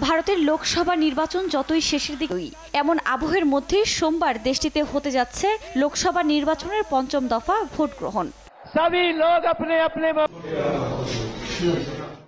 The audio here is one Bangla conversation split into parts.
ভারতের লোকসভা নির্বাচন যতই শেষের দিকেই এমন আবহের মধ্যে সোমবার দেশটিতে হতে যাচ্ছে লোকসভা নির্বাচনের পঞ্চম দফা ভোট গ্রহণ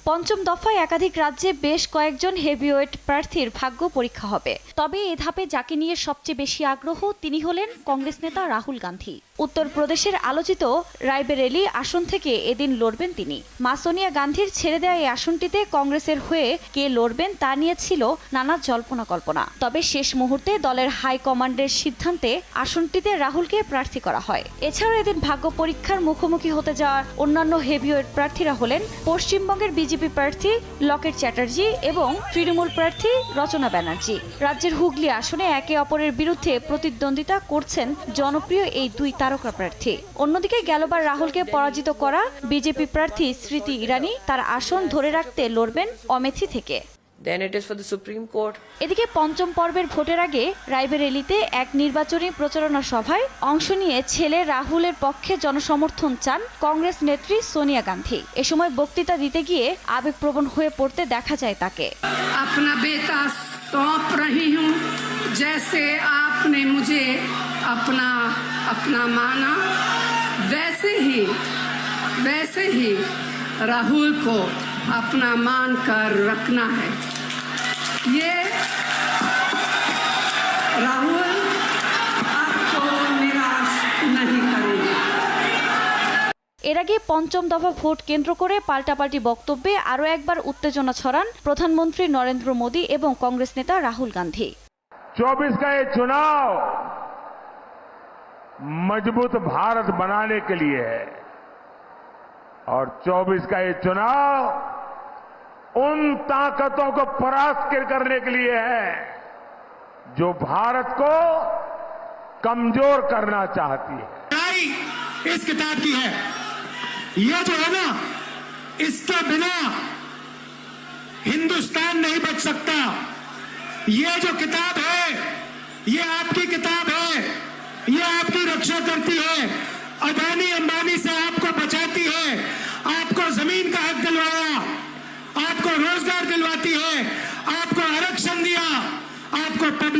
পঞ্চম দফায় একাধিক রাজ্যে বেশ কয়েকজন হেভিওয়েট প্রার্থীর ভাগ্য পরীক্ষা হবে। তবে এ ধাপে যাকে নিয়ে সবচেয়ে বেশি আগ্রহ, তিনি হলেন কংগ্রেস নেতা রাহুল গান্ধী। উত্তরপ্রদেশের আলোচিত রায়বেরেলি আসন থেকে এদিন লড়বেন তিনি। মা সোনিয়া গান্ধীর ছেড়ে দেওয়া এই আসনটিতে কংগ্রেসের হয়ে কে লড়বেন তা নিয়ে ছিল নানা জল্পনা কল্পনা। তবে শেষ মুহূর্তে দলের হাইকমান্ডের সিদ্ধান্তে আসনটিতে রাহুলকে প্রার্থী করা হয়। এছাড়াও এদিন ভাগ্য পরীক্ষার মুখোমুখি হতে যাওয়ার অন্যান্য হেভিওয়েট প্রার্থীরা হলেন পশ্চিমবঙ্গের বিজেপি প্রার্থী লকেট চ্যাটার্জি এবং তৃণমূল প্রার্থী রচনা ব্যানার্জি। রাজ্যের হুগলি আসনে একে অপরের বিরুদ্ধে প্রতিদ্বন্দ্বিতা করছেন জনপ্রিয় এই দুই তারকা প্রার্থী। অন্যদিকে গেলবার রাহুলকে পরাজিত করা বিজেপি প্রার্থী স্মৃতি ইরানি তার আসন ধরে রাখতে লড়বেন অমেথি থেকে। Then it is for the Supreme Court. এদিকে পঞ্চম পর্বের ভোটের আগে রায়বেরেলিতে এক নির্বাচনী প্রচারণা সভায় অংশ নিয়ে ছেলে রাহুলের পক্ষে জনসমর্থন চান কংগ্রেস নেত্রী সোনিয়া গান্ধী এ সময় বক্তৃতা দিতে গিয়ে আবেগপ্রবণ হয়ে পড়তে দেখা যায় তাকে अपना बेटा सौंप रही हूँ जैसे आपने मुझे अपना अपना माना वैसे ही वैसे ही राहुल को अपना मान कर रखना है ये राहुल आपको निराश नहीं करेंगे এর আগে পঞ্চম দফা ভোট কেন্দ্র করে পাল্টাপাল্টি বক্তব্যে আরও একবার উত্তেজনা ছড়ান প্রধানমন্ত্রী নরেন্দ্র মোদী এবং কংগ্রেস নেতা রাহুল গান্ধী 24 का ये चुनाव मजबूत भारत बनाने के लिए है और 24 का ये चुनाव उन ताकतों को परास्त करने के लिए है जो भारत को कमज़ोर करना चाहती है। इस किताब की है। ये जो है ना, इसके बिना हिंदुस्तान नहीं बच सकता। ये जो किताब है, ये आपकी किताब है, ये आपकी रक्षा करती है। अदानी अंबानी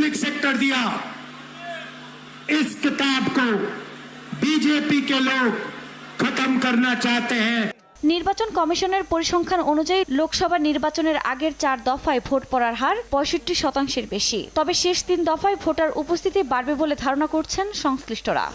पब्लिक सेक्टर दिया इस किताब को बीजेपी के लोग खत्म करना चाहते हैं নির্বাচন কমিশনের পরিসংখ্যান অনুযায়ী লোকসভা নির্বাচনের আগের চার দফায় ভোট পড়ার হার পঁয়ষট্টি শতাংশের বেশি তবে শেষ তিন দফায় ভোটার উপস্থিতি বাড়বে বলে ধারণা করছেন সংশ্লিষ্টরা